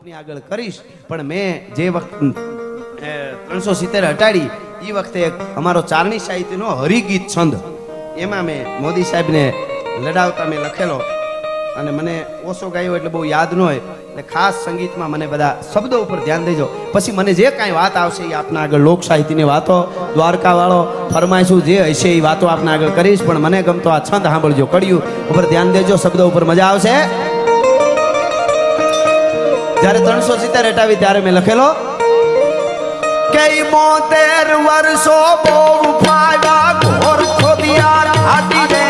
આપની આગળ કરીશ. પણ મેં જે વખત ત્રણસો સિત્તેર હટાડી એ વખતે અમારો ચારણી સાહિત્યનો હરિગીત છંદ. એમાં મેં મોદી સાહેબને લડાવતા મેં લખેલો. અને મને ઓછો ગાયો એટલે બહુ યાદ ન હોય. એટલે ખાસ સંગીતમાં મને બધા શબ્દો ઉપર ધ્યાન દેજો. પછી મને જે કાંઈ વાત આવશે એ આપના આગળ લોક સાહિત્યની વાતો, દ્વારકાવાળો, ફરમાઈશું જે હશે એ વાતો આપના આગળ કરીશ. પણ મને ગમતો આ છંદ સાંભળજો. કડિયું ઉપર ધ્યાન દેજો, શબ્દો ઉપર મજા આવશે. જ્યારે ત્રણસો સિત્તેર હટાવી ત્યારે મેં લખેલો કે મોતેર વર્ષો બહુ ફાયદા ઘોર ખોદિયાર હાટી દે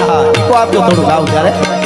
આહા, આપજો થોડું ગાવ ત્યારે.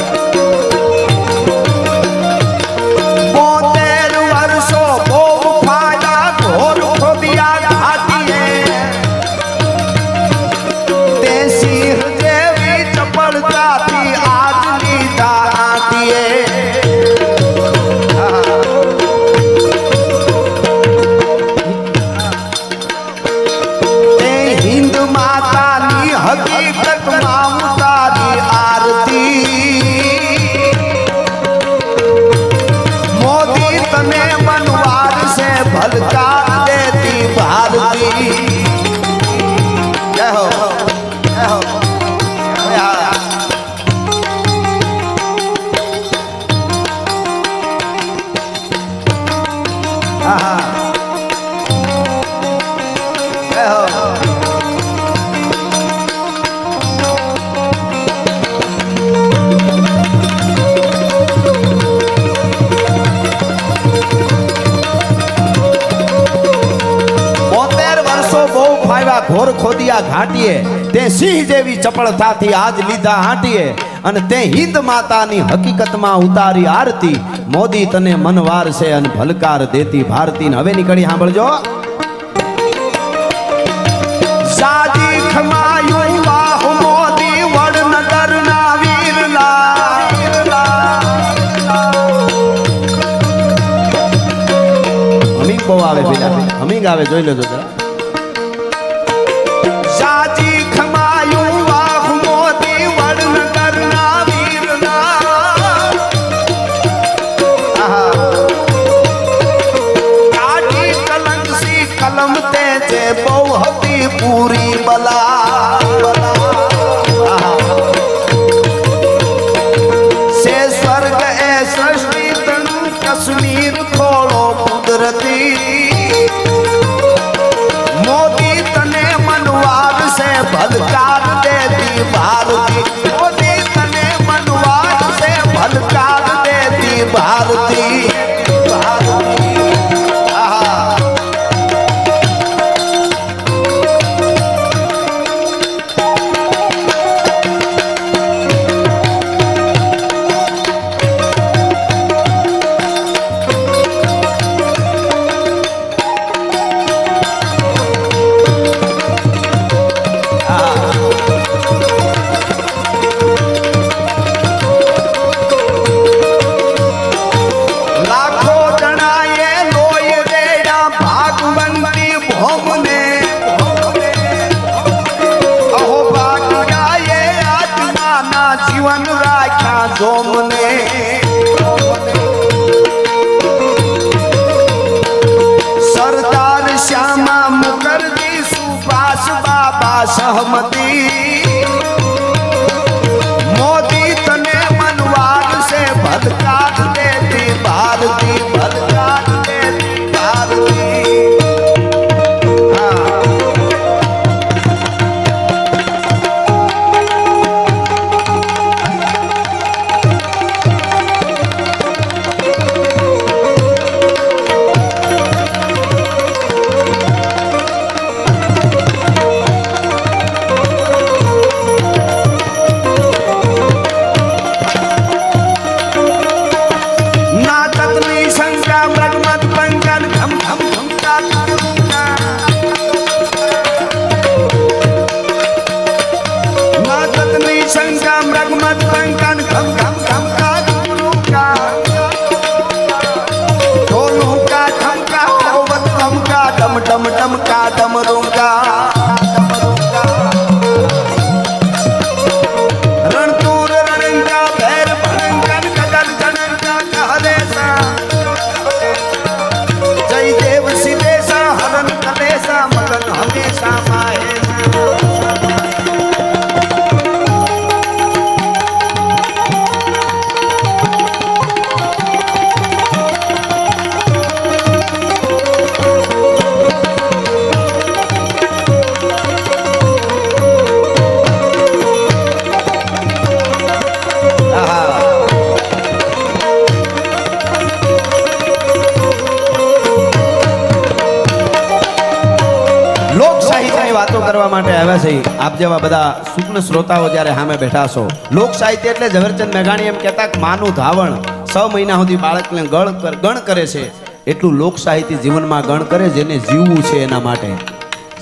ખોદિયા ઘાટીએ, તે સિંહ જેવી ચપળતાથી આજ લીધા હાટીએ અને તે હિંદ માતાની હકીકતમાં ઉતારી આરતી. મોદી તને મનવાર છે અને ભલકાર દેતી ભારતી. હવે નીકળી સાંભળજો. આવે પેલા. આવે, જોઈ લેજો જરા. પૂરી બલા. સે સ્વર્ગ એ સૃષ્ટિ ತಮರು વાતો કરવા માટે આવ્યા છે. આપ જેવા બધા સુગ્ન શ્રોતાઓ જ્યારે સામે બેઠા છો. લોક સાહિત્ય એટલે ઝવેરચંદ મેઘાણી એમ કહેતા માનું ધાવણ. છ મહિના સુધી બાળકને ગણ ગણ કરે છે. એટલું લોક સાહિત્ય જીવનમાં ગણ કરે જેને જીવવું છે એના માટે.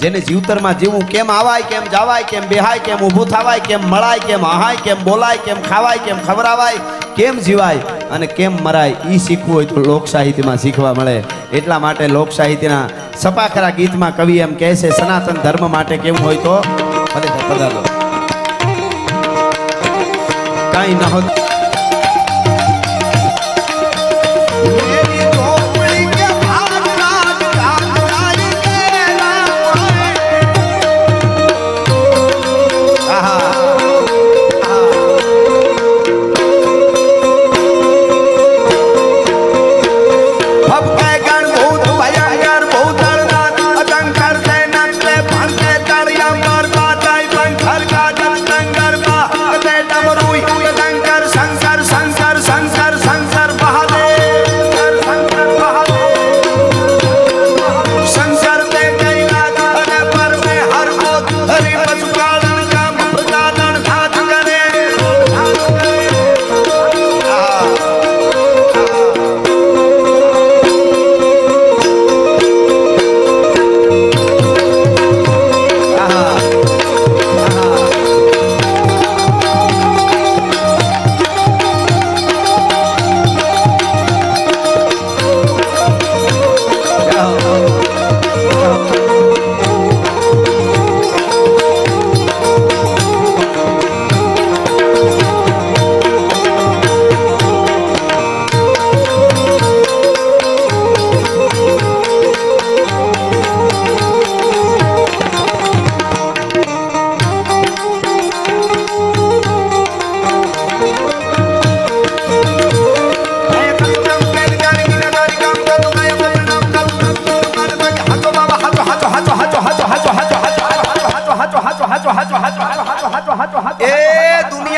જેને જીવતરમાં જીવવું, કેમ આવાય, કેમ જાવાય, કેમ બેહાય, કેમ ઊભું થવાય, કેમ મળાય, કેમ આહાય, કેમ બોલાય, કેમ ખાવાય, કેમ ખવરાવાય કેમ જીવાય અને કેમ મરાય એ શીખવું હોય તો લોક સાહિત્યમાં શીખવા મળે. એટલા માટે લોક સાહિત્યના સપાખરા ગીતમાં કવિ એમ કહે છે, સનાતન ધર્મ માટે કેવું હોય તો? પધારો. કાંઈ ન હોત.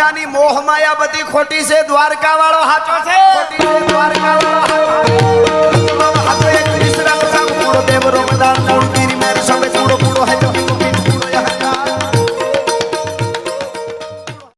માયાની મોહ માયા બધી ખોટી છે. દ્વારકા વાળો સાચો છે. ખોટી દ્વારકા વાળો સાચો